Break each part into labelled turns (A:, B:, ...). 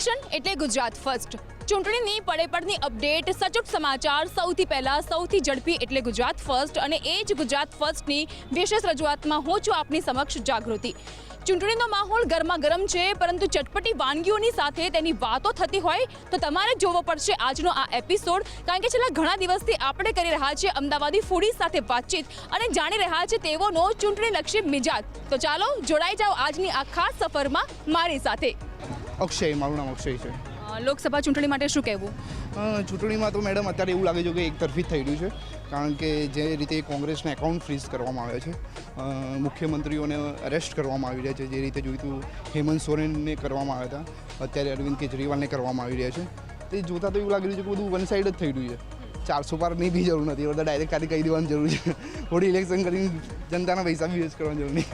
A: Election એટલે Gujarat first ચૂંટણીની પડે પડની અપડેટ સચોટ સમાચાર, સૌથી પહેલા, સૌથી ઝડપી એટલે ગુજરાત ફર્સ્ટ અને એ જ ગુજરાત ફર્સ્ટની વિશેષ રજૂઆતમાં હું છું આપની સમક્ષ જાગૃતિ. ચૂંટણીનો માહોલ ગરમા ગરમ છે, પરંતુ ચટપટી વાનગીઓની સાથે તેની વાતો થતી હોય તો તમારે જોવો પડશે આજનો આ એપિસોડ કારણ કે છેલ્લા ઘણા દિવસથી આપણે કરી રહ્યા છીએ અમદાવાદી ફૂડી સાથે વાતચીત અને જાણી રહ્યા છે તેઓનો ચૂંટણીલક્ષી મિજાજ. તો ચાલો જોડાઈ જાઓ આજની આ ખાસ સફરમાં મારી સાથે.
B: અક્ષય મારું નામ અક્ષય છે.
A: લોકસભા ચૂંટણી માટે શું કહેવું?
B: ચૂંટણીમાં તો મેડમ અત્યારે એવું લાગે છે કે એક તરફી જ થઈ રહ્યું છે. કારણ કે જે રીતે કોંગ્રેસના એકાઉન્ટ ફ્રીઝ કરવામાં આવ્યા છે મુખ્યમંત્રીઓને અરેસ્ટ કરવામાં આવી રહ્યા છે જે રીતે જોઈતું હેમંત સોરેનને કરવામાં આવ્યા હતા. અત્યારે અરવિંદ કેજરીવાલને કરવામાં આવી રહ્યા છે. તે જોતાં તો એવું લાગી રહ્યું છે કે બધું વન સાઈડ જ થઈ રહ્યું છે. ચારસો પાર નહીં બી જરૂર નથી. બધા ડાયરેક્ટ ખાલી કહી દેવાની જરૂર છે. થોડી ઇલેક્શન કરીને જનતાના પૈસા બી યુઝ કરવાની જરૂર નહીં.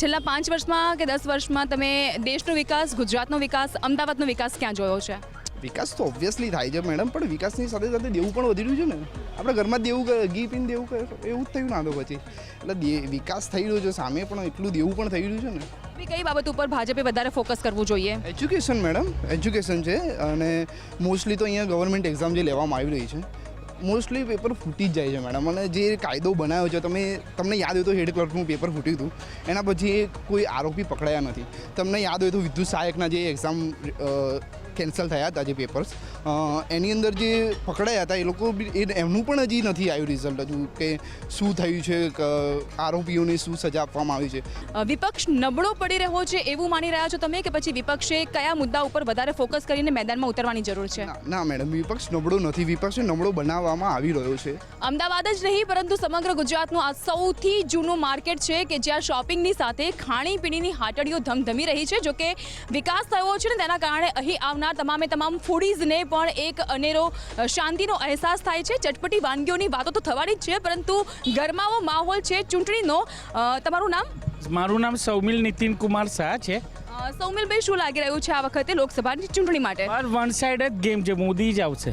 A: છેલ્લા પાંચ વર્ષમાં કે દસ વર્ષમાં તમે દેશનો વિકાસ ગુજરાતનો વિકાસ અમદાવાદનો વિકાસ ક્યાં જોયો છે?
B: વિકાસ તો ઓબ્વિયસલી થાય છે મેડમ પણ વિકાસની સાથે સાથે દેવું પણ વધી રહ્યું છે ને. આપણે ઘરમાં દેવું કરે ઘી પીને દેવું કરે એવું જ થયું ના તો પછી. એટલે વિકાસ થઈ રહ્યો છે સામે પણ એટલું દેવું પણ થઈ રહ્યું છે ને.
A: બી કઈ બાબત ઉપર ભાજપે વધારે ફોકસ કરવું જોઈએ?
B: એજ્યુકેશન મેડમ એજ્યુકેશન છે અને મોસ્ટલી તો અહીંયા ગવર્મેન્ટ એક્ઝામ જે લેવામાં આવી રહી છે મોસ્ટલી પેપર ફૂટી જ જાય છે મેડમ અને જે કાયદો બનાવ્યો છે, તમે, તમને યાદ હોય તો હેડ ક્લર્કનું પેપર ફૂટ્યું હતું. એના પછી કોઈ આરોપી પકડાયા નથી. તમને યાદ હોય તો વિદ્યુત સહાયકના જે એક્ઝામ કેન્સલ થયા હતા જે પેપર્સ એની અંદર જે પકડાયા હતા એ લોકો એમનું પણ હજી નથી આવ્યું રિઝલ્ટ હજુ કે શું થયું છે આરોપીઓને શું સજા આપવામાં આવી છે.
A: વિપક્ષ નબળો પડી રહ્યો છે એવું માની રહ્યા છો તમે કે પછી વિપક્ષે કયા મુદ્દા ઉપર વધારે ફોકસ કરીને મેદાનમાં ઉતરવાની જરૂર છે?
B: ના મેડમ વિપક્ષ નબળો નથી. વિપક્ષ નબળો બનાવવામાં આવી રહ્યો છે.
A: અમદાવાદ જ નહીં પરંતુ સમગ્ર ગુજરાતનું આ સૌથી જૂનું માર્કેટ છે કે જ્યાં શોપિંગની સાથે ખાણીપીણીની હાટડીઓ ધમધમી રહી છે. જોકે વિકાસ થયો છે ને તેના કારણે અહીં આવનાર તમામે તમામ ફૂડીઝને પણ એક અનેરો શાંતિનો અહેસાસ થાય છે. ચટપટી વાનગીઓની વાતો તો થવાની જ છે પરંતુ ગરમાવો માહોલ છે ચૂંટણીનો. તમારું નામ?
C: મારું નામ સૌમિલ નીતિન કુમાર શાહ છે.
A: સૌમિલભાઈ શું લાગી રહ્યું છે આ વખતે લોકસભાની ચૂંટણી માટે?
C: વન સાઈડ જ ગેમ છે મોદી જ આવશે.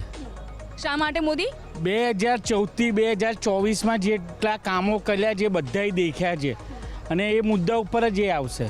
A: શા માટે મોદી?
C: બે હજાર ચૌદથી બે હજાર ચોવીસમાં જેટલા કામો કર્યા જે બધાય દેખ્યા છે. અને એ મુદ્દા ઉપર જ એ આવશે.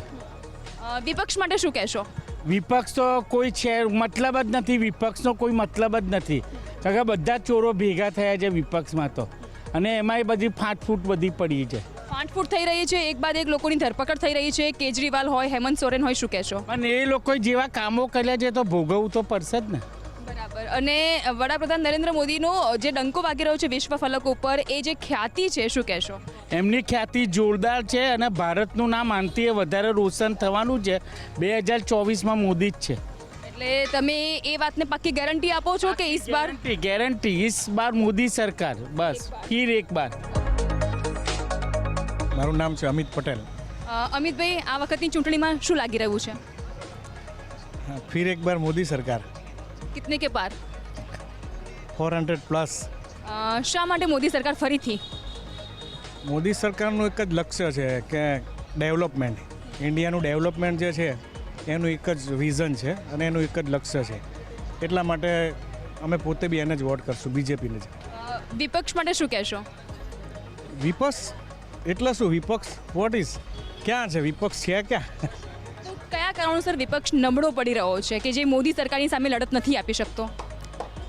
A: વિપક્ષ માટે શું કહેશો?
C: વિપક્ષ તો કોઈ છે મતલબ જ નથી વિપક્ષનો કોઈ મતલબ જ નથી. કારણ કે બધા ચોરો ભેગા થયા છે વિપક્ષમાં તો. અને એમાંય બધી ફાટફૂટ બધી પડી છે.
A: ફાંટફૂટ થઈ રહી છે એક બાદ એક લોકોની ધરપકડ થઈ રહી છે. કેજરીવાલ હોય હેમંત સોરેન હોય શું કહેશો?
C: અને એ લોકોએ જેવા કામો કર્યા છે તો ભોગવવું તો પડશે જ ને.
A: બરાબર. અને વડાપ્રધાન નરેન્દ્ર મોદીનો જે ડંકો વાગી રહ્યો છે વિશ્વ ફલક ઉપર એ જે ખ્યાતિ છે શું કહેશો?
C: એમની ખ્યાતિ જોરદાર છે અને ભારતનું નામ આનથી વધારે રોશન થવાનું છે. બે હજાર ચોવીસમાં મોદી જ છે.
A: એટલે તમે એ વાતને પાકી ગેરંટી આપો છો કે ઇસ બાર?
C: ગેરંટી ઈસ ઇસ બાર મોદી સરકાર. બસ. ફિર એક બાર.
D: મારું નામ છે અમિત પટેલ.
A: અમિતભાઈ આ વખતની ચૂંટણીમાં શું લાગી રહ્યું છે?
D: હા, ફિર એક બાર મોદી સરકાર.
A: કિતને કે પાર
D: ફોર હંડ્રેડ પ્લસ.
A: શા માટે મોદી સરકાર ફરીથી?
D: મોદી સરકારનું એક જ લક્ષ્ય છે કે ડેવલપમેન્ટ. ઇન્ડિયાનું ડેવલપમેન્ટ જે છે એનું એક જ વિઝન છે અને એનું એક જ લક્ષ્ય છે. એટલા માટે અમે પોતે બી એને જ વોટ કરશું બીજેપીને જ.
A: વિપક્ષ માટે શું કહેશો?
D: વિપક્ષ? એટલે શું વિપક્ષ? વોટ ઇઝ ક્યાં છે? વિપક્ષ છે ક્યાં?
A: કયા કારણોસર વિપક્ષ નબળો પડી રહ્યો છે કે જે મોદી સરકારની સામે લડત નથી આપી શકતો?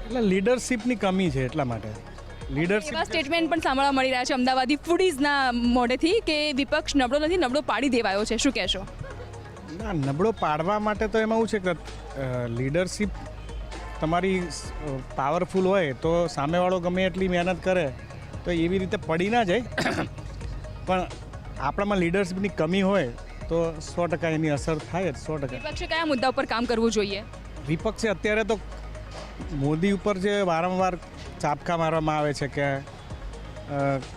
D: એટલે લીડરશિપની કમી છે એટલા માટે.
A: એવા
D: લીડરશિપ
A: સ્ટેટમેન્ટ પણ સાંભળવા મળી રહ્યા છે અમદાવાદી ફૂડીઝના મોઢેથી કે વિપક્ષ નબળો નથી નબળો પાડી દેવાયો છે. શું કહેશો?
D: ના નબળો પાડવા માટે તો એમાં એવું છે કે લીડરશિપ તમારી પાવરફુલ હોય તો સામેવાળો ગમે એટલી મહેનત કરે તો એવી રીતે પડી ના જાય. પણ આપણામાં લીડરશિપની કમી હોય તો સો ટકા એની અસર થાય જ સો ટકા.
A: વિપક્ષે કયા મુદ્દા ઉપર કામ કરવું જોઈએ?
D: વિપક્ષે અત્યારે તો મોદી ઉપર જે વારંવાર ચાપકા મારવામાં આવે છે કે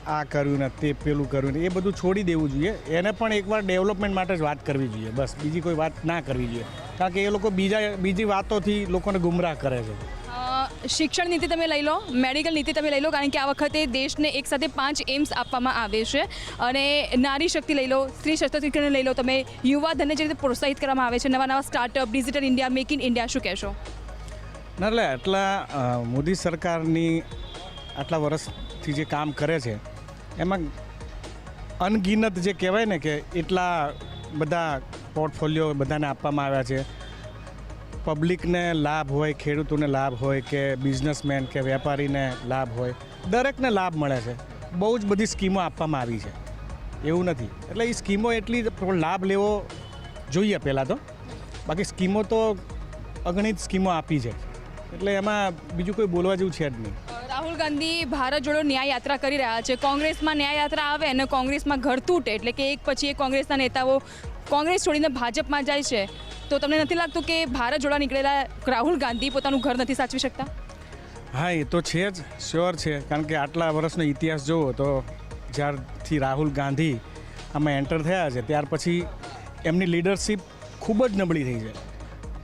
D: આ કર્યું ને તે પેલું કર્યું ને, એ બધું છોડી દેવું જોઈએ. એને પણ એકવાર ડેવલપમેન્ટ માટે જ વાત કરવી જોઈએ. બસ, બીજી કોઈ વાત ના કરવી જોઈએ. કારણ કે એ લોકો બીજા, બીજી વાતોથી લોકોને ગુમરાહ કરે છે.
A: શિક્ષણ નીતિ તમે લઈ લો, મેડિકલ નીતિ તમે લઈ લો, કારણ કે આ વખતે દેશને એક સાથે પાંચ એમ્સ આપવામાં આવે છે. અને નારી શક્તિ લઈ લો, સ્ત્રી સશક્તિકરણ લઈ લો, તમે યુવા ધનને જે રીતે પ્રોત્સાહિત કરવામાં આવે છે નવા નવા startup digital India make in India શું કહેશો?
D: ના, એટલે આટલા મોદી સરકારની આટલા વર્ષથી જે કામ કરે છે, એમાં અનગિનત જે કહેવાય ને કે એટલા બધા પોર્ટફોલિયો બધાને આપવામાં આવ્યા છે. પબ્લિકને લાભ હોય, ખેડૂતોને લાભ હોય કે બિઝનેસમેન કે વેપારીને લાભ હોય, દરેકને લાભ મળે છે. બહુ જ બધી સ્કીમો આપવામાં આવી છે. એવું નથી. એટલે એ સ્કીમો એટલી લાભ લેવો જોઈએ પહેલાં તો. બાકી સ્કીમો તો અગણિત સ્કીમો આપી છે. એટલે એમાં બીજું કોઈ બોલવા જેવું છે જ નહીં.
A: રાહુલ ગાંધી ભારત જોડો ન્યાય યાત્રા કરી રહ્યા છે. કોંગ્રેસમાં ન્યાય યાત્રા આવે અને કોંગ્રેસમાં ઘર તૂટે એટલે કે એક પછી એક કોંગ્રેસના નેતાઓ કોંગ્રેસ છોડીને ભાજપમાં જાય છે. તો તમને નથી લાગતું કે ભારત જોડા નીકળેલા રાહુલ ગાંધી પોતાનું ઘર નથી સાચવી શકતા?
D: હા એ તો છે જ શ્યોર છે. કારણ કે આટલા વર્ષનો ઇતિહાસ જુઓ તો જ્યારથી રાહુલ ગાંધી આમાં એન્ટર થયા છે ત્યાર પછી એમની લીડરશિપ ખૂબ જ નબળી થઈ છે.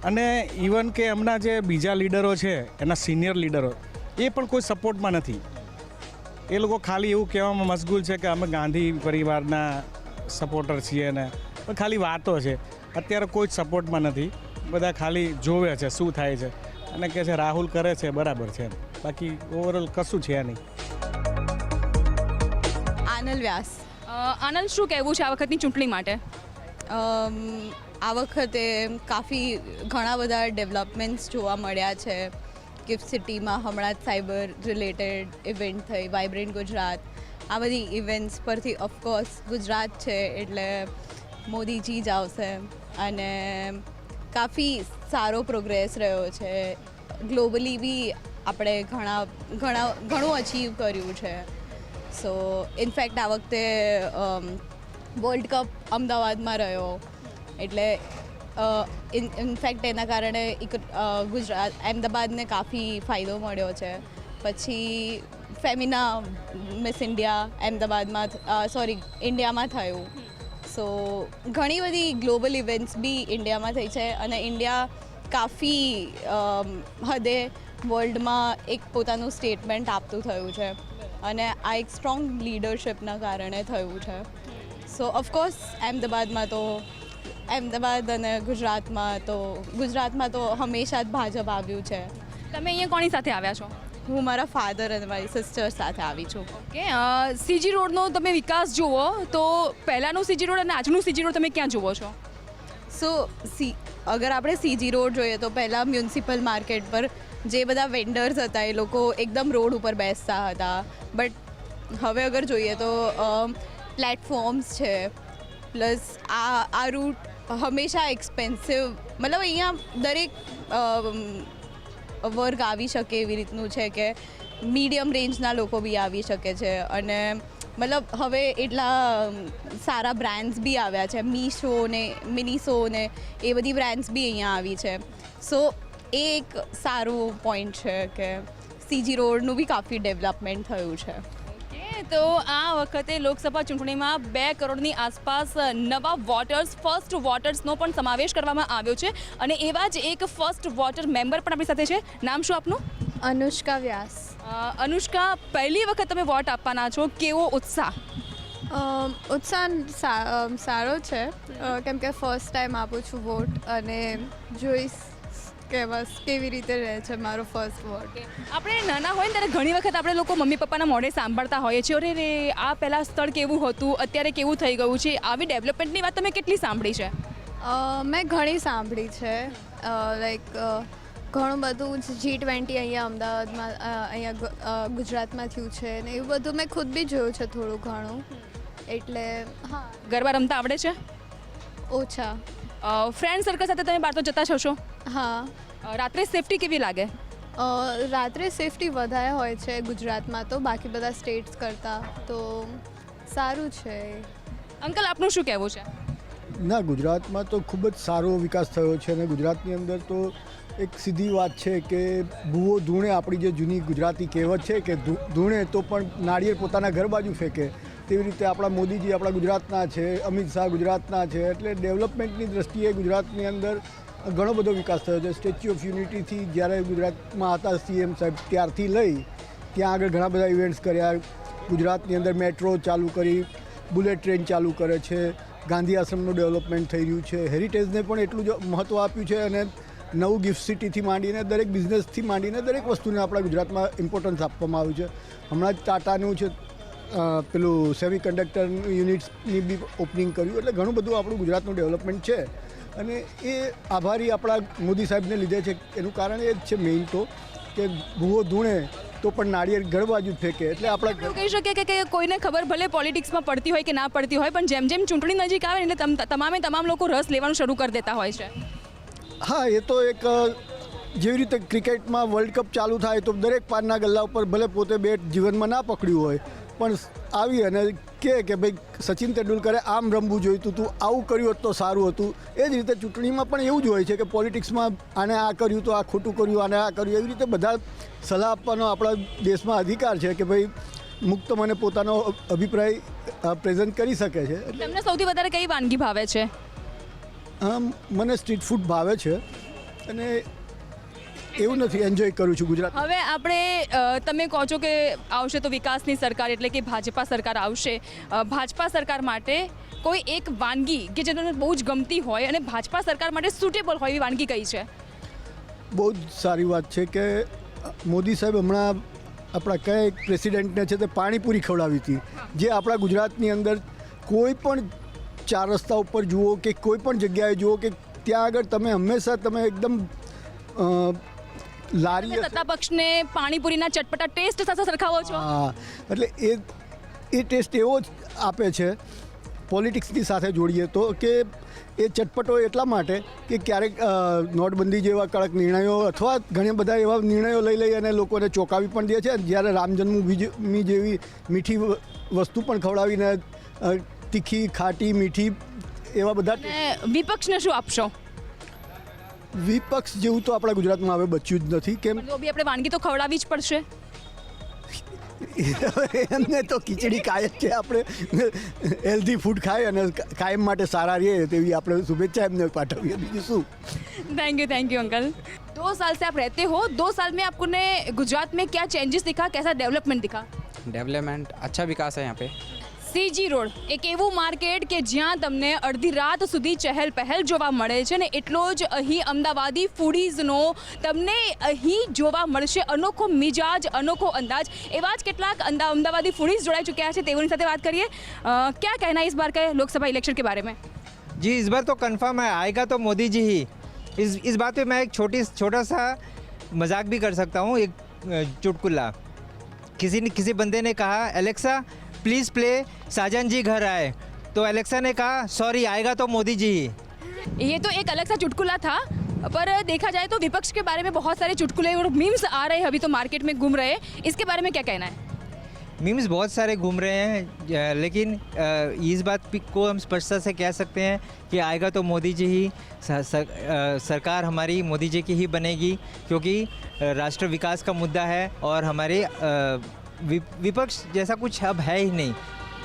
D: અને ઇવન કે એમના જે બીજા લીડરો છે એના સિનિયર લીડરો એ પણ કોઈ સપોર્ટમાં નથી. એ લોકો ખાલી એવું કહેવામાં મશગુલ છે કે અમે ગાંધી પરિવારના સપોર્ટર છીએ ને પણ ખાલી વાતો છે. અત્યારે કોઈ જ સપોર્ટમાં નથી. બધા ખાલી જોવે છે શું થાય છે. અને કહે છે રાહુલ કરે છે બરાબર છે બાકી ઓવરઓલ કશું છે નહીં.
E: આનલ વ્યાસ.
A: આનંદ શું કહેવું છે આ વખતની ચૂંટણી માટે?
E: આ વખતે કાફી ઘણા બધા ડેવલપમેન્ટ્સ જોવા મળ્યા છે. ગિફ્ટ સિટીમાં હમણાં જ સાયબર રિલેટેડ ઇવેન્ટ થઈ વાઇબ્રન્ટ ગુજરાત આ બધી ઇવેન્ટ્સ પરથી ઓફકોર્સ ગુજરાત છે એટલે મોદીજી જ આવશે. અને કાફી સારો પ્રોગ્રેસ રહ્યો છે. ગ્લોબલી બી આપણે ઘણા ઘણા, ઘણું અચીવ કર્યું છે. સો ઇનફેક્ટ આ વખતે વર્લ્ડ કપ અમદાવાદમાં રહ્યો. એટલે ઇનફેક્ટ એના કારણે એક ગુજરાત અમદાવાદને કાફી ફાયદો મળ્યો છે. પછી ફેમિના મિસ ઇન્ડિયા અમદાવાદમાં સોરી ઇન્ડિયામાં થયું. સો ઘણી બધી ગ્લોબલ ઇવેન્ટ્સ બી ઇન્ડિયામાં થઈ છે અને ઇન્ડિયા કાફી હદે વર્લ્ડમાં એક પોતાનું સ્ટેટમેન્ટ આપતું થયું છે. અને આ એક સ્ટ્રોંગ લીડરશિપના કારણે થયું છે. સો ઓફકોર્સ અમદાવાદમાં તો અમદાવાદ અને ગુજરાતમાં તો ગુજરાતમાં તો હંમેશા જ ભાજપ આવ્યું છે.
A: તમે અહીંયા કોની સાથે આવ્યા છો?
E: હું મારા ફાધર અને મારી સિસ્ટર સાથે આવી છું.
A: ઓકે સીજી રોડનો તમે વિકાસ જુઓ તો પહેલાંનું સીજી રોડ અને આજનું સીજી રોડ તમે ક્યાં જુઓ છો?
E: સો સી અગર આપણે સીજી રોડ જોઈએ તો પહેલાં મ્યુનિસિપલ માર્કેટ પર જે બધા વેન્ડર્સ હતા એ લોકો એકદમ રોડ ઉપર બેસતા હતા. બટ હવે અગર જોઈએ તો પ્લેટફોર્મ્સ છે પ્લસ આ આ રૂટ હંમેશા એક્સપેન્સિવ મતલબ અહીંયા દરેક વર્ગ આવી શકે એવી રીતનું છે કે મીડિયમ રેન્જના લોકો બી આવી શકે છે. અને મતલબ હવે એટલા સારા બ્રાન્ડ્સ બી આવ્યા છે. મીશો ને મિનિસો ને, એ બધી બ્રાન્ડ્સ બી અહીંયા આવી છે. સો એ એક સારું પોઈન્ટ છે કે સીજી રોડનું બી કાફી ડેવલપમેન્ટ થયું છે.
A: તો આ વખતે લોકસભા ચૂંટણીમાં બે કરોડની આસપાસ નવા વોટર્સ ફર્સ્ટ વોટર્સનો પણ સમાવેશ કરવામાં આવ્યો છે. અને એવા જ એક ફર્સ્ટ વોટર મેમ્બર પણ આપણી સાથે છે. નામ શું આપનું?
F: અનુષ્કા વ્યાસ.
A: અનુષ્કા પહેલી વખત તમે વોટ આપવાના છો. કેવો ઉત્સાહ?
F: ઉત્સાહ સારો છે. કેમ કે ફર્સ્ટ ટાઈમ આપું છું વોટ અને જોઈશ. કે બસ કેવી રીતે રહે છે મારો ફર્સ્ટ વર્ડ
A: આપણે નાના હોય ને ત્યારે ઘણી વખત આપણે લોકો મમ્મી પપ્પાના મોઢે સાંભળતા હોઈએ છીએ અરે રે આ પહેલાં સ્થળ કેવું હતું? અત્યારે કેવું થઈ ગયું છે? આવી ડેવલપમેન્ટની વાત તમે કેટલી સાંભળી છે?
F: મેં ઘણી સાંભળી છે. લાઈક ઘણું બધું જી ટ્વેન્ટી અહીંયા અમદાવાદમાં અહીંયા ગુજરાતમાં થયું છે ને એવું બધું મેં ખુદ બી જોયું છે થોડું ઘણું. એટલે હા.
A: ગરબા રમતા આવડે છે?
F: ઓછા.
A: ફ્રેન્ડ સર્કલ સાથે તમે બહાર તો જતા છો હશો?
F: હા.
A: અ, રાત્રે સેફટી કેવી લાગે?
F: અ, રાત્રે સેફટી વધારે હોય છે ગુજરાતમાં તો બાકી બધા સ્ટેટ્સ કરતાં તો સારું છે.
A: અંકલ આપનું શું કહેવું છે?
G: ના ગુજરાતમાં તો ખૂબ જ સારો વિકાસ થયો છે અને ગુજરાતની અંદર તો એક સીધી વાત છે કે ભૂવો ધૂણે આપણી જે જૂની ગુજરાતી કહેવત છે કે ધૂ- ધૂણે તો પણ નાળિયેર પોતાના ઘર બાજુ ફેંકે. તેવી રીતે આપણા મોદીજી આપણા ગુજરાતના છે અમિત શાહ ગુજરાતના છે એટલે ડેવલપમેન્ટની દ્રષ્ટિએ ગુજરાતની અંદર ઘણો બધો વિકાસ થયો છે. સ્ટેચ્યુ ઓફ યુનિટીથી જ્યારે ગુજરાતમાં હતા સીએમ સાહેબ, ત્યારથી લઈ ત્યાં આગળ ઘણા બધા ઇવેન્ટ્સ કર્યા. ગુજરાતની અંદર મેટ્રો ચાલુ કરી બુલેટ ટ્રેન ચાલુ કરે છે. ગાંધી આશ્રમનું ડેવલપમેન્ટ થઈ રહ્યું છે. હેરિટેજને પણ એટલું જ મહત્ત્વ આપ્યું છે અને નવું ગિફ્ટ સિટીથી માંડીને દરેક બિઝનેસથી માંડીને દરેક વસ્તુને આપણા ગુજરાતમાં ઇમ્પોર્ટન્સ આપવામાં આવ્યું છે. હમણાં જ ટાટાનું છે પેલું સેમી કન્ડક્ટર યુનિટ્સની બી ઓપનિંગ કર્યું. એટલે ઘણું બધું આપણું ગુજરાતનું ડેવલપમેન્ટ છે. અને એ આભારી આપણા મોદી સાહેબને લીધે છે. એનું કારણ એ જ છે મેઇન તો કે ભૂવો ધૂણે તો પણ નાળિયેર ગળ બાજુ ફેંકે. એટલે આપણે
A: કહી શકીએ કે- કોઈને ખબર ભલે પોલિટિક્સમાં પડતી હોય કે ના પડતી હોય પણ જેમ જેમ ચૂંટણી નજીક આવે ને એટલે તમામે તમામ લોકો રસ લેવાનું શરૂ કરી દેતા હોય છે.
G: હા એ તો એક જેવી રીતે ક્રિકેટમાં વર્લ્ડ કપ ચાલુ થાય તો દરેક પારના ગલ્લા ઉપર ભલે પોતે બેટ જીવનમાં ના પકડ્યું હોય પણ આવી અને કહે કે ભાઈ સચિન તેંડુલકરે આમ રમવું જોઈતું હતું આવું કર્યું હોત તો સારું હતું. એ જ રીતે ચૂંટણીમાં પણ એવું જ હોય છે કે પોલિટિક્સમાં આને આ કર્યું તો આ ખોટું કર્યું આને આ કર્યું. એવી રીતે બધા સલાહ આપવાનો આપણા દેશમાં અધિકાર છે કે ભાઈ મુક્ત મને પોતાનો અભિપ્રાય પ્રેઝન્ટ કરી શકે છે.
A: તમને સૌથી વધારે કઈ વાનગી ભાવે છે?
G: મને સ્ટ્રીટ ફૂડ ભાવે છે. અને એવું નથી એન્જોય કરું છું ગુજરાત.
A: હવે આપણે તમે કહો છો કે આવશે તો વિકાસની સરકાર એટલે કે ભાજપા સરકાર આવશે. ભાજપા સરકાર માટે કોઈ એક વાનગી કે જે તમને બહુ જ ગમતી હોય અને ભાજપા સરકાર માટે સુટેબલ હોય એવી વાનગી કઈ છે?
G: બહુ જ સારી વાત છે કે મોદી સાહેબ હમણાં આપણા કયા પ્રેસિડેન્ટને છે તે પાણીપુરી ખવડાવી હતી. જે આપણા ગુજરાતની અંદર કોઈ પણ ચાર રસ્તા ઉપર જુઓ કે કોઈ પણ જગ્યાએ જુઓ કે ત્યાં આગળ તમે હંમેશા તમે એકદમ લારી.
A: સત્તા પક્ષને પાણીપુરીના ચટપટા ટેસ્ટ સાથે સરખાવો છો?
G: હા એટલે એ એ ટેસ્ટ એવો જ આપે છે પોલિટિક્સની સાથે જોડીએ તો કે એ ચટપટો એટલા માટે કે ક્યારેક નોટબંધી જેવા કડક નિર્ણયો અથવા ઘણા બધા એવા નિર્ણયો લઈ લઈ અને લોકોને ચોંકાવી પણ દે છે. જ્યારે રામ જન્મભૂમિ જેવી મીઠી વસ્તુ પણ ખવડાવીને તીખી ખાટી મીઠી એવા બધા
A: વિપક્ષને શું આપશો?
G: વિપક્ષ જેવું તો આપણા ગુજરાતમાં હવે બચ્યું જ નથી કેમ
A: તો બી આપણે વાનગી તો ખવડાવવી જ પડશે
G: એમને તો ખીચડી ખાય જ છે આપણે હેલ્ધી ફૂડ ખાય અને કાયમ માટે સારા રહીએ તેવી આપણે શુભેચ્છા એમને પાઠવીએ બીજું શું
A: thank you thank you uncle दो साल से आप रहते हो दो साल में आपको ने गुजरात में क्या चेंजेस दिखा कैसा डेवलपमेंट दिखा
H: डेवलपमेंट अच्छा विकास है यहाँ पे
A: સીજી રોડ એક એવું માર્કેટ કે જ્યાં તમને અડધી રાત સુધી ચહેલ પહેલ જોવા મળે છે ને એટલો જ અહીં અમદાવાદી ફૂડીઝનો તમને અહીં જોવા મળશે અનોખો મિજાજ અનોખો અંદાજ એવા જ કેટલાક અંદા અમદાવાદી ફૂડીઝ જોડાઈ ચૂક્યા છે તેઓની સાથે વાત કરીએ અ, क्या कहना है इस बार का लोकसभा इलेक्शन के बारे में
I: जी इस बार तो कंफर्म है आएगा तो मोदी जी ही इस इस बात पे मैं एक छोटी छोटा सा मजाक भी कर सकता हूँ एक अ, चुटकुला किसी ने किसी बंदे ने कहा एलेक्सा प्लीज़ प्ले साजन जी घर आए। तो एलेक्सा ने कहा सॉरी आएगा तो मोदी जी। ही
A: ये तो एक अलग सा चुटकुला था पर देखा जाए तो विपक्ष के बारे में बहुत सारे चुटकुले और मीम्स आ रहे हैं अभी तो मार्केट में घूम रहे हैं। इसके बारे में क्या कहना है?
I: मीम्स बहुत सारे घूम रहे हैं लेकिन इस बात को हम स्पष्टता से कह सकते हैं कि आएगा तो मोदी जी ही सरकार हमारी मोदी जी की ही बनेगी क्योंकि राष्ट्र विकास का मुद्दा है और हमारे अ, वि- विपक्ष जैसा कुछ अब है ही नहीं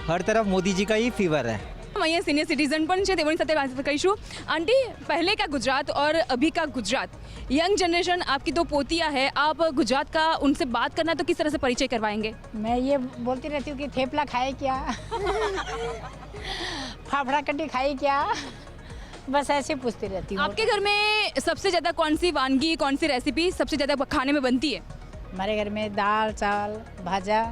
I: हर तरफ मोदी जी का ही फीवर है
A: અહીંયા સિનિયર સિટીઝન પણ છે તેઓની સાથે વાત કરીશું आंटी पहले का गुजरात और अभी का गुजरात यंग जनरेशन आपकी दो पोतियाँ है आप गुजरात का उनसे बात करना तो किस तरह से परिचय करवाएंगे
J: मैं ये बोलती रहती हूँ कि थेपला खाए क्या फाफड़ा कट्टी खाई क्या बस ऐसे पूछती रहती हूँ
A: आपके घर में सबसे ज़्यादा कौन सी वानगी कौन सी रेसिपी सबसे ज़्यादा खाने में बनती है
J: हमारे घर में दाल चावल भाजा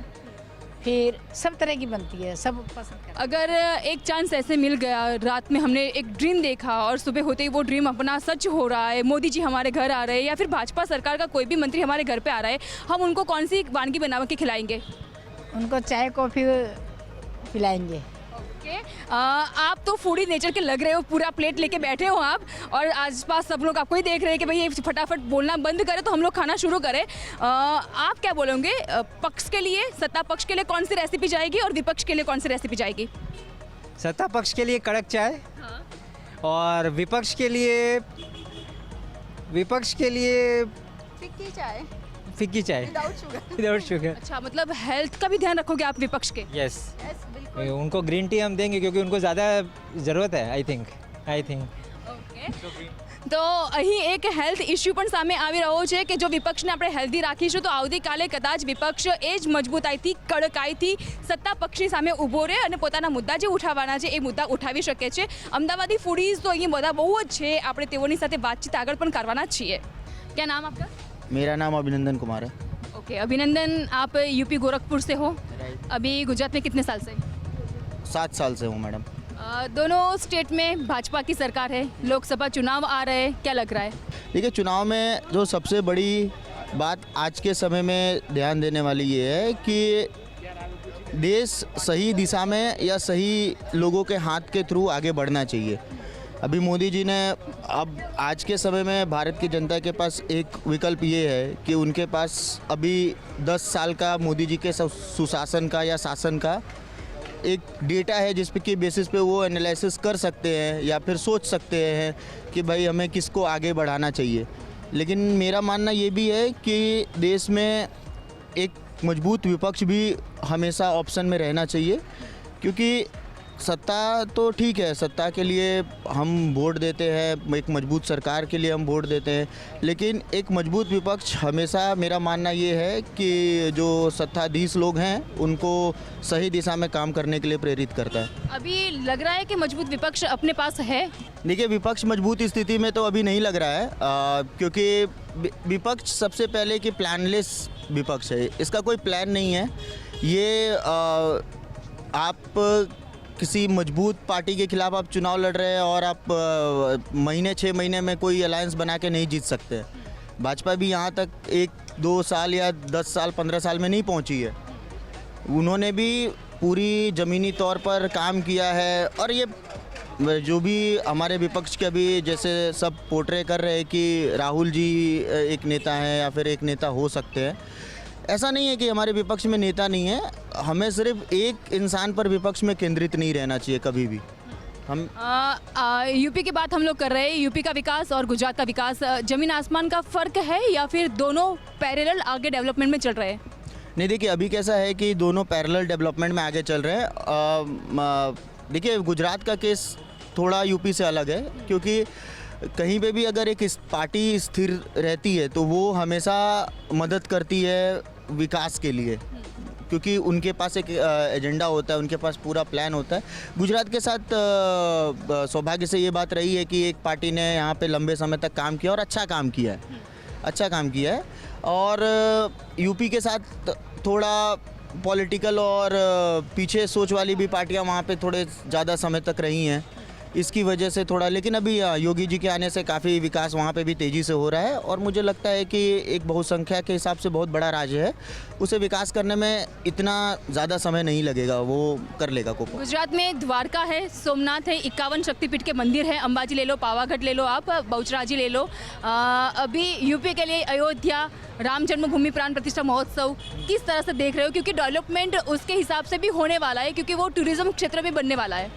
J: फिर सब तरह की बनती है सब पसंद करते
A: अगर एक चांस ऐसे मिल गया रात में हमने एक ड्रीम देखा और सुबह होते ही वो ड्रीम अपना सच हो रहा है मोदी जी हमारे घर आ रहे हैं या फिर भाजपा सरकार का कोई भी मंत्री हमारे घर पे आ रहा है हम उनको कौन सी वानगी बना के खिलाएँगे?
J: उनको चाय कॉफ़ी पिलाएँगे।
A: Okay okay. आप तो फूडी नेचर के लग रहे हो पूरा प्लेट लेके बैठे हो आप और आसपास सब लोग आपको ही देख रहे हैं कि भाई ये फटाफट बोलना बंद करें तो हम लोग खाना शुरू करें। आप क्या बोलोगे? पक्ष के लिए सत्ता पक्ष के लिए कौन सी रेसिपी जाएगी और विपक्ष के लिए कौन सी रेसिपी जाएगी?
I: सत्ता पक्ष के लिए कड़क चाय हाँ। और विपक्ष के लिए विपक्ष के लिए
E: फिक्की चाय।
I: फिक्की चाय। विदाउट शुगर विदाउट शुगर
A: अच्छा मतलब हेल्थ का भी ध्यान रखोगे आप विपक्ष के?
I: Yes yes. yes. उनको ग्रीन टी हम देंगे क्योंकि उनको ज़्यादा ज़रूरत है आई थिंक आई थिंक
A: તો અહીં એક હેલ્થ ઇસ્યુ પણ સામે આવી રહ્યો છે કે જો વિપક્ષને આપણે હેલ્ધી રાખીશું તો આવતીકાલે કદાચ વિપક્ષ એ જ મજબૂતાઈથી કડકાઈથી સત્તા પક્ષની સામે ઊભો રહે અને પોતાના મુદ્દા જે ઉઠાવવાના છે એ મુદ્દા ઉઠાવી શકે છે અમદાવાદી ફૂડીઝ તો અહીં બધા બહુ જ છે આપણે તેઓની સાથે વાતચીત આગળ પણ કરવાના જ છીએ ક્યાં નામ આપકા
K: मेरा नाम अभिनंदन कुमार है
A: ओके अभिनंदन आप यूपी गोरखपुर से हो अभी गुजरात में कितने साल से
K: सात साल से हूँ मैडम।
A: दोनों स्टेट में भाजपा की सरकार है। लोकसभा चुनाव आ रहे हैं क्या लग रहा है?
K: देखिए चुनाव में जो सबसे बड़ी बात आज के समय में ध्यान देने वाली ये है कि देश सही दिशा में या सही लोगों के हाथ के थ्रू आगे बढ़ना चाहिए। अभी मोदी जी ने अब आज के समय में भारत की जनता के पास एक विकल्प ये है कि उनके पास अभी 10 साल का मोदी जी के सुशासन का या शासन का एक डेटा है जिस की बेसिस पे वो एनालिसिस कर सकते हैं या फिर सोच सकते हैं कि भाई हमें किसको आगे बढ़ाना चाहिए। लेकिन मेरा मानना ये भी है कि देश में एक मज़बूत विपक्ष भी हमेशा ऑप्शन में रहना चाहिए, क्योंकि सत्ता तो ठीक है सत्ता के लिए हम वोट देते हैं एक मज़बूत सरकार के लिए हम वोट देते हैं लेकिन एक मज़बूत विपक्ष हमेशा मेरा मानना ये है कि जो सत्ताधीश लोग हैं उनको सही दिशा में काम करने के लिए प्रेरित करता है।
A: अभी लग रहा है कि मज़बूत विपक्ष अपने पास है?
K: देखिए विपक्ष मज़बूत स्थिति में तो अभी नहीं लग रहा है आ, क्योंकि विपक्ष सबसे पहले कि प्लानलेस विपक्ष है इसका कोई प्लान नहीं है। ये आ, आप किसी मज़बूत पार्टी के खिलाफ आप चुनाव लड़ रहे हैं और आप महीने छः महीने में कोई अलायंस बना के नहीं जीत सकते। भाजपा भी यहाँ तक एक, दो साल या दस साल, पंद्रह साल में नहीं पहुँची है। उन्होंने भी पूरी ज़मीनी तौर पर काम किया है और ये, जो भी हमारे विपक्ष के अभी जैसे सब पोर्ट्रे कर रहे हैं कि राहुल जी एक नेता हैं या फिर एक नेता हो सकते हैं। ऐसा नहीं है कि हमारे विपक्ष में नेता नहीं है। हमें सिर्फ़ एक इंसान पर विपक्ष में केंद्रित नहीं रहना चाहिए कभी भी। हम
A: आ, आ, यूपी की बात हम लोग कर रहे हैं। यूपी का विकास और गुजरात का विकास ज़मीन आसमान का फ़र्क है या फिर दोनों पैरेलल आगे डेवलपमेंट में चल रहे हैं?
K: नहीं देखिए अभी कैसा है कि दोनों पैरेलल डेवलपमेंट में आगे चल रहे हैं। देखिए गुजरात का केस थोड़ा यूपी से अलग है क्योंकि कहीं पे भी अगर एक पार्टी स्थिर रहती है तो वो हमेशा मदद करती है विकास के लिए। क्योंकि उनके पास एक एजेंडा होता है, उनके पास पूरा प्लान होता है। गुजरात के साथ सौभाग्य से ये बात रही है कि एक पार्टी ने यहाँ पे लंबे समय तक काम किया और अच्छा काम किया है। अच्छा काम किया है और यूपी के साथ थोड़ा पॉलिटिकल और पीछे सोच वाली भी पार्टियाँ वहाँ पे थोड़े ज़्यादा समय तक रही हैं। इसकी वजह से थोड़ा लेकिन अभी योगी जी के आने से काफ़ी विकास वहाँ पे भी तेज़ी से हो रहा है और मुझे लगता है कि एक बहुसंख्या के हिसाब से बहुत बड़ा राज्य है। उसे विकास करने में इतना ज़्यादा समय नहीं लगेगा वो कर लेगा को
A: गुजरात में द्वारका है सोमनाथ है इक्यावन शक्तिपीठ के मंदिर है अंबाजी ले लो पावागढ़ ले लो आप बहुचराजी ले लो। आ, अभी यूपी के लिए अयोध्या राम जन्मभूमि प्राण प्रतिष्ठा महोत्सव किस तरह से देख रहे हो? क्योंकि डेवलपमेंट उसके हिसाब से भी होने वाला है क्योंकि वो टूरिज़्म क्षेत्र में बनने वाला है।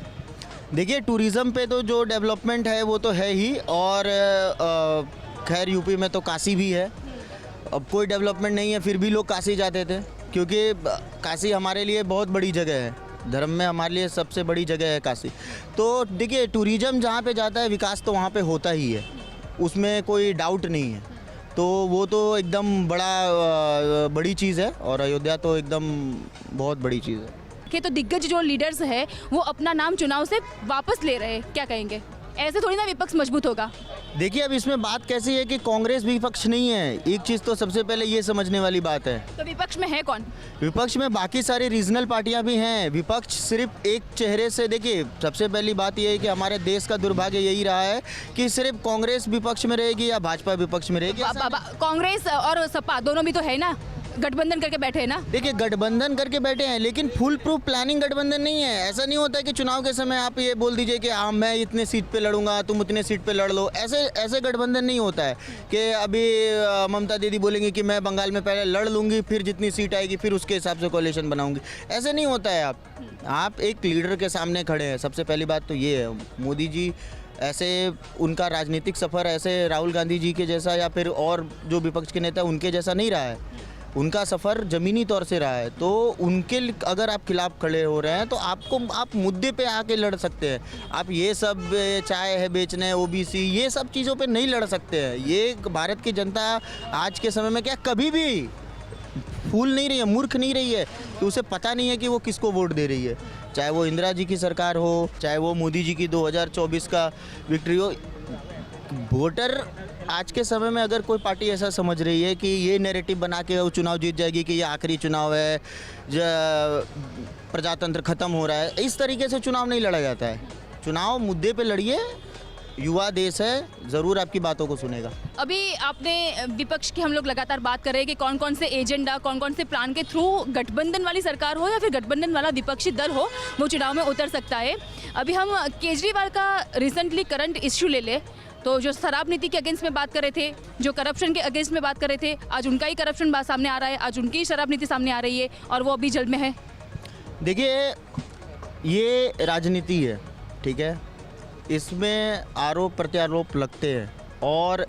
K: देखिए टूरिज़्म पे तो जो डेवलपमेंट है, वो तो है ही और खैर यूपी में तो काशी भी है। अब कोई डेवलपमेंट नहीं है, फिर भी लोग काशी जाते थे, क्योंकि काशी हमारे लिए बहुत बड़ी जगह है। धर्म में हमारे लिए सबसे बड़ी जगह है काशी। तो देखिए टूरिज़्म जहाँ पे जाता है, विकास तो वहाँ पे होता ही है। उसमें कोई डाउट नहीं है। तो वो तो एकदम बड़ा बड़ी चीज़ है और अयोध्या तो एकदम बहुत बड़ी चीज़ है।
A: कि तो दिग्गज जो लीडर्स है वो अपना नाम चुनाव से वापस ले रहे हैं। क्या कहेंगे? ऐसे थोड़ी ना विपक्ष मज़बूत होगा।
K: देखिए अब इसमें बात कैसी है कि कांग्रेस विपक्ष नहीं है। एक चीज़ तो सबसे पहले ये समझने वाली बात है।
A: तो विपक्ष में है कौन?
K: विपक्ष में बाकी सारी रीजनल पार्टियाँ भी हैं। विपक्ष सिर्फ़ एक चेहरे से देखिए सबसे पहली बात यह है कि हमारे देश का दुर्भाग्य यही रहा है कि सिर्फ़ कांग्रेस विपक्ष में रहेगी या भाजपा विपक्ष में रहेगी
A: कांग्रेस और सपा दोनों भी तो है ना? गठबंधन करके बैठे हैं ना?
K: देखिए, गठबंधन करके बैठे हैं, लेकिन फुल प्रूफ प्लानिंग गठबंधन नहीं है। ऐसा नहीं होता है कि चुनाव के समय आप ये बोल दीजिए कि हाँ मैं इतने सीट पे लड़ूँगा, तुम उतने सीट पे लड़ लो। ऐसे ऐसे गठबंधन नहीं होता है कि अभी ममता दीदी बोलेंगी कि, मैं बंगाल में पहले लड़ लूँगी, फिर जितनी सीट आएगी, फिर उसके हिसाब से कोalition बनाऊँगी। ऐसे नहीं होता है आप। आप एक लीडर के सामने खड़े हैं। सबसे पहली बात तो ये है, मोदी जी ऐसे उनका राजनीतिक सफ़र ऐसे राहुल गांधी जी के जैसा या फिर और जो विपक्ष के नेता उनके जैसा नहीं रहा है। उनका सफ़र ज़मीनी तौर से रहा है। तो उनके अगर आप खिलाफ खड़े हो रहे हैं तो आपको, आप मुद्दे पे आके लड़ सकते हैं। आप ये सब चाय है बेचने ओबीसी ये सब चीज़ों पे नहीं लड़ सकते हैं। ये भारत की जनता आज के समय में क्या कभी भी फूल नहीं रही है, मूर्ख नहीं रही है। कि उसे पता नहीं है कि वो किसको वोट दे रही है। चाहे वो इंदिरा जी की सरकार हो, चाहे वो मोदी जी की 2024 का विक्ट्री हो वोटर, आज के समय में अगर कोई पार्टी ऐसा समझ रही है कि ये नैरेटिव बना के वो चुनाव जीत जाएगी कि ये आखिरी चुनाव है प्रजातंत्र खत्म हो रहा है, इस तरीके से चुनाव नहीं लड़ा जाता है। चुनाव मुद्दे पे लड़िए, युवा देश है, ज़रूर आपकी बातों को सुनेगा।
A: अभी आपने विपक्ष की हम लोग लगातार बात कर रहे हैं कि कौन कौन से एजेंडा कौन कौन से प्लान के थ्रू गठबंधन वाली सरकार हो या फिर गठबंधन वाला विपक्षी दल हो, वो चुनाव में उतर सकता है। अभी हम केजरीवाल का रिसेंटली करंट इश्यू ले ले। तो जो शराब नीति के अगेंस्ट में बात कर रहे थे, जो करप्शन के अगेंस्ट में बात कर रहे थे, आज उनका ही करप्शन बात सामने आ रहा है, आज उनकी ही शराब नीति सामने आ रही है और वो अभी जल में है।
K: देखिए, ये राजनीति है, ठीक है? इसमें आरोप प्रत्यारोप लगते हैं और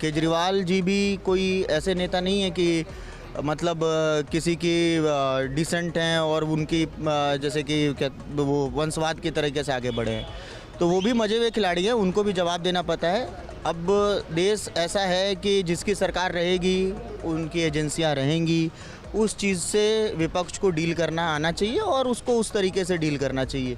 K: केजरीवाल जी भी कोई ऐसे नेता नहीं है कि मतलब किसी की डिसेंट हैं और उनकी जैसे कि वो वंशवाद की तरीके से आगे बढ़े हैं। तो वो भी मज़े हुए खिलाड़ी हैं, उनको भी जवाब देना पता है। अब देश ऐसा है कि जिसकी सरकार रहेगी, उनकी एजेंसियाँ रहेंगी, उस चीज़ से विपक्ष को डील करना आना चाहिए और उसको उस तरीके से डील करना चाहिए।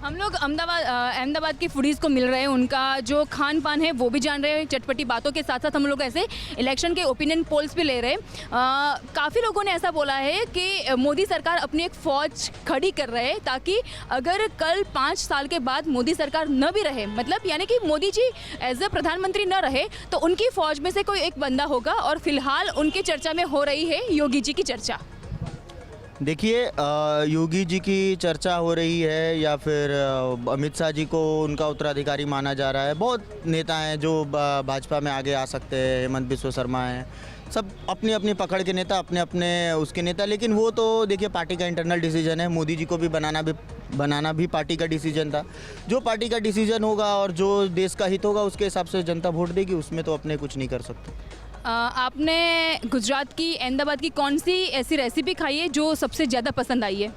A: हम लोग अहमदाबाद अहमदाबाद की फूडीज़ को मिल रहे हैं, उनका जो खान पान है, वो भी जान रहे हैं, चटपटी बातों के साथ साथ हम लोग ऐसे इलेक्शन के ओपिनियन पोल्स भी ले रहे हैं। काफ़ी लोगों ने ऐसा बोला है कि मोदी सरकार अपनी एक फ़ौज खड़ी कर रहे हैं, ताकि अगर कल पाँच साल के बाद मोदी सरकार न भी रहे मतलब यानी कि मोदी जी एज ए प्रधानमंत्री न रहे तो उनकी फ़ौज में से कोई एक बंदा होगा, और फ़िलहाल उनकी चर्चा में हो रही है योगी जी की चर्चा।
K: देखिए योगी जी की चर्चा हो रही है या फिर अमित शाह जी को उनका उत्तराधिकारी माना जा रहा है। बहुत नेता हैं जो भाजपा में आगे आ सकते हैं, हेमंत बिस्व शर्मा हैं। सब अपनी अपनी पकड़ के नेता अपने अपने उसके नेता, लेकिन वो तो देखिए, पार्टी का इंटरनल डिसीज़न है। मोदी जी को भी बनाना भी बनाना भी पार्टी का डिसीज़न था। जो पार्टी का डिसीज़न होगा और जो देश का हित होगा, उसके हिसाब से जनता वोट देगी, उसमें तो अपने कुछ नहीं कर सकते।
A: आपने गुजरात की अहमदाबाद की कौन सी ऐसी रेसिपी खाई है जो सबसे ज़्यादा पसंद आई है?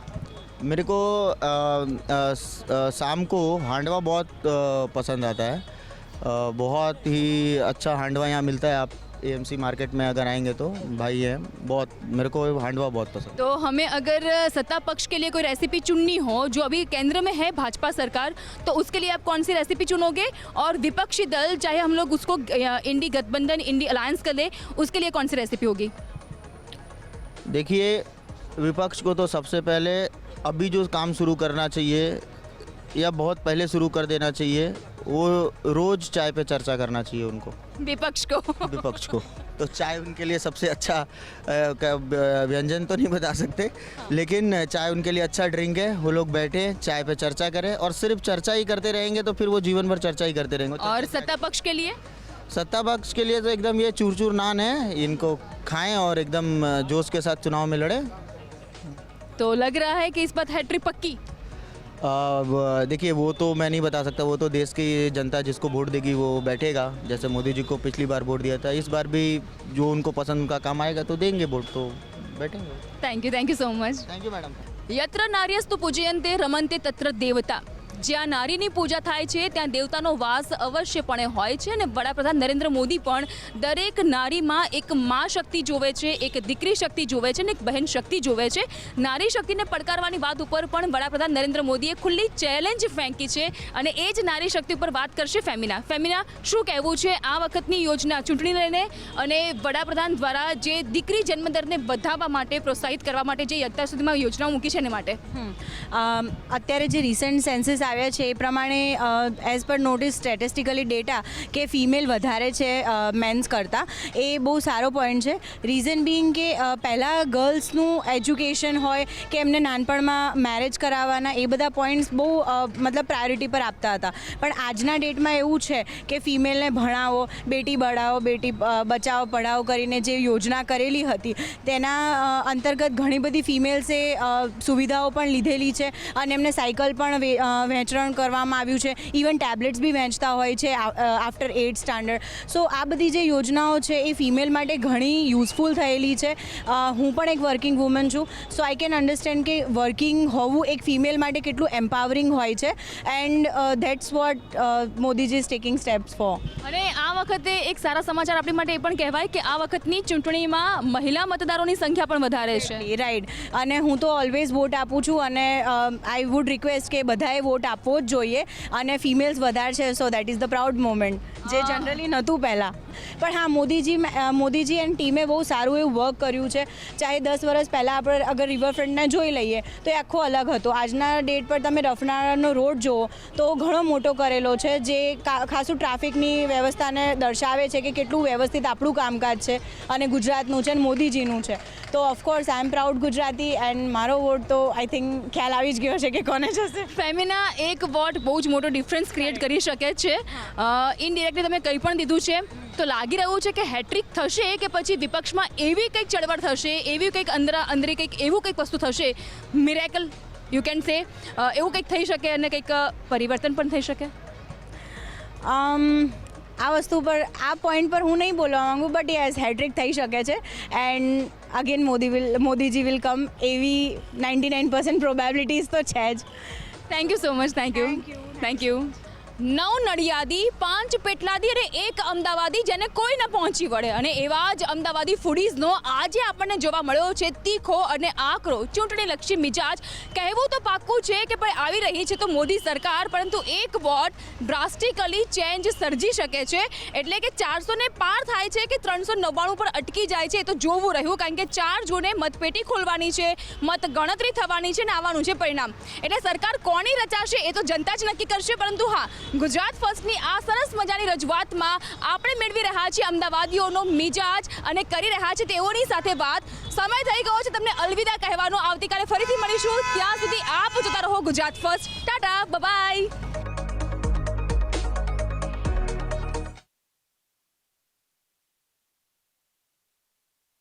K: मेरे को आ, आ, शाम को हांडवा बहुत आ, पसंद आता है। आ, बहुत ही अच्छा हांडवा यहाँ मिलता है आप एएमसी मार्केट में अगर आएँगे तो भाई है बहुत मेरे को हांडवा बहुत पसंद।
A: तो हमें अगर सत्ता पक्ष के लिए कोई रेसिपी चुननी हो जो अभी केंद्र में है भाजपा सरकार तो उसके लिए आप कौन सी रेसिपी चुनोगे? और विपक्षी दल चाहे हम लोग उसको इंडी गठबंधन इंडी अलायंस कर ले उसके लिए कौन सी रेसिपी होगी?
K: देखिए विपक्ष को तो सबसे पहले अभी जो काम शुरू करना चाहिए या बहुत पहले शुरू कर देना चाहिए वो रोज़ चाय पे चर्चा करना चाहिए उनको।
A: विपक्ष को।
K: विपक्ष को। तो चाय उनके लिए सबसे अच्छा व्यंजन तो नहीं बता सकते लेकिन चाय उनके लिए अच्छा ड्रिंक है वो लोग बैठे चाय पे चर्चा करें और सिर्फ़ चर्चा ही करते रहेंगे तो फिर वो जीवन भर चर्चा ही करते रहेंगे।
A: और सत्ता पक्ष के लिए?
K: सत्ता पक्ष के लिए तो एकदम ये चूर चूर नान है इनको खाएँ और एकदम जोश के साथ चुनाव में लड़े।
A: तो लग रहा है कि इस बात हैट्रिक पक्की।
K: देखिए वो तो मैं नहीं बता सकता वो तो देश की जनता जिसको वोट देगी वो बैठेगा। जैसे मोदी जी को पिछली बार वोट दिया था इस बार भी जो उनको पसंद उनका काम आएगा तो देंगे वोट तो बैठेंगे।
A: Thank you thank you so much
K: thank you madam
A: यत्र नार्यस्तु पूजयन्ते रमन्ते तत्र देवता। જ્યાં નારીની પૂજા થાય છે, ત્યાં દેવતાનો વાસ અવશ્યપણે હોય છે અને વડાપ્રધાન નરેન્દ્ર મોદી પણ દરેક નારીમાં એક મા શક્તિ જોવે છે, એક દીકરી શક્તિ જોવે છે અને એક બહેન શક્તિ જોવે છે. નારી શક્તિને પડકારવાની વાત ઉપર પણ વડાપ્રધાન નરેન્દ્ર મોદીએ ખુલ્લી ચેલેન્જ ફેંકી છે અને એ જ નારી શક્તિ ઉપર વાત કરશે ફેમિના. ફેમિના, શું કહેવું છે આ વખતની યોજના ચૂંટણી લઈને અને વડાપ્રધાન દ્વારા જે દીકરી જન્મદરને વધારવા માટે, પ્રોત્સાહિત કરવા માટે જે અત્યાર સુધીમાં યોજનાઓ મૂકી છે એને માટે?
L: અત્યારે જે રિસન્ટ સેન્સીસ આવ્યા છે એ પ્રમાણે as per notice statistically data કે ફિમેલ વધારે છે મેન્સ કરતાં, એ બહુ સારો પોઈન્ટ છે. રીઝન બિંગ કે પહેલાં ગર્લ્સનું એજ્યુકેશન હોય કે એમને નાનપણમાં મેરેજ કરાવવાના, એ બધા પોઈન્ટ્સ બહુ મતલબ પ્રાયોરિટી પર આપતા હતા. પણ આજના ડેટમાં એવું છે કે ફિમેલને ભણાવો, બેટી બઢાવો, બેટી બચાવો, પઢાવો કરીને જે યોજના કરેલી હતી, તેના અંતર્ગત ઘણી બધી ફિમેલ્સે સુવિધાઓ પણ લીધેલી છે અને એમને સાયકલ પણ વે- અ, વહેંચણ કરવામાં આવ્યું છે. ઇવન ટેબ્લેટ્સ બી વહેંચતા હોય છે આફ્ટર એઇટ સ્ટાન્ડર્ડ સો આ બધી જે યોજનાઓ છે એ ફિમેલ માટે ઘણી યુઝફુલ થયેલી છે. હું પણ એક વર્કિંગ વુમન છું. સો આઈ કેન અન્ડરસ્ટેન્ડ કે વર્કિંગ હોવું એક ફિમેલ માટે કેટલું એમ્પાવરિંગ હોય છે. And that's what Modiji is taking steps for
A: અને આ વખતે એક સારા સમાચાર આપણી માટે એ પણ કહેવાય કે આ વખતની ચૂંટણીમાં મહિલા મતદારોની સંખ્યા પણ વધારે છે.
L: રાઈટ અને હું તો ઓલવેઝ વોટ આપું છું અને આઈ વુડ રિક્વેસ્ટ કે બધાએ વોટ વોટ આપવો જ જોઈએ અને ફિમેલ્સ વધારે છે so that is the proud moment જે જનરલી નહોતું પહેલાં. પણ હા મોદીજી મોદીજી એન્ડ ટીમે બહુ સારું એવું વર્ક કર્યું છે. ચાહે દસ વર્ષ પહેલાં આપણે અગર રિવરફ્રન્ટને જોઈ લઈએ તો એ આખો અલગ હતો. આજના ડેટ પર તમે રફનાળાનો રોડ જુઓ તો ઘણો મોટો કરેલો છે. જે ખાસું ટ્રાફિકની વ્યવસ્થાને દર્શાવે છે કે કેટલું વ્યવસ્થિત આપણું કામકાજ છે અને ગુજરાતનું છે અને મોદીજીનું છે. તો of course I am proud Gujarati and મારો વોટ તો આઈ થિંક ખ્યાલ આવી જ ગયો છે કે કોને જશે.
A: ફેમિના એક વોટ બહુ જ મોટો ડિફરન્સ ક્રિએટ કરી શકે છે. ઇનડિરેક્ટલી તમે કંઈ પણ દીધું છે, તો લાગી રહ્યું છે કે હેટ્રિક થશે કે પછી વિપક્ષમાં એવી કંઈક ચળવળ થશે, એવી કંઈક અંદર, અંદરે કંઈક એવું કંઈક વસ્તુ થશે મિરેકલ યુ કેન સે એવું કંઈક થઈ શકે અને કંઈક પરિવર્તન પણ થઈ શકે?
L: આ વસ્તુ પર, આ પોઈન્ટ પર હું નહીં બોલવા માંગુ બટ યસ હેટ્રિક થઈ શકે છે. And again Modi will Modiji will come એવી નાઇન્ટી નાઇન પર્સન્ટ પ્રોબેબિલિટીઝ તો છે જ.
A: Thank you so much thank you thank you નવ નડિયાદી પાંચ પેટલાદી અને અમદાવાદી જેને કોઈ ન પહોંચી વળે. અને એવા જ અમદાવાદી ફૂડીઝનો આજે આપણને જોવા મળ્યો છે તીખો અને આકરો, ચૂંટણીલક્ષી મિજાજ. કહેવું તો પાક્કું છે કે ભાઈ આવી રહી છે તો મોદી સરકાર, પરંતુ એક વોટ ડ્રાસ્ટિકલી ચેન્જ સર્જી શકે છે. એટલે કે ચારસો ને પાર થાય છે કે ત્રણસો નવ્વાણું પર અટકી જાય છે એ તો જોવું રહ્યું, કારણ કે ચાર જૂને મતપેટી ખોલવાની છે મત ગણતરી થવાની છે ને આવવાનું છે પરિણામ. એટલે સરકાર કોની રચાશે એ તો જનતા જ નક્કી કરશે, પરંતુ હા, ગુજરાત ફર્સ્ટની આ સરસ મજાની રજૂઆતમાં આપણે મેળવી રહ્યા છીએ અમદાવાદીઓનો મિજાજ અને કરી રહ્યા છે તેઓની સાથે વાત. સમય થઈ ગયો છે તમને અલવિદા કહેવાનો. આવતીકાલે ફરીથી મળીશું. ત્યાં સુધી આપ જોતા રહો ગુજરાત ફર્સ્ટ. ટાટા બાય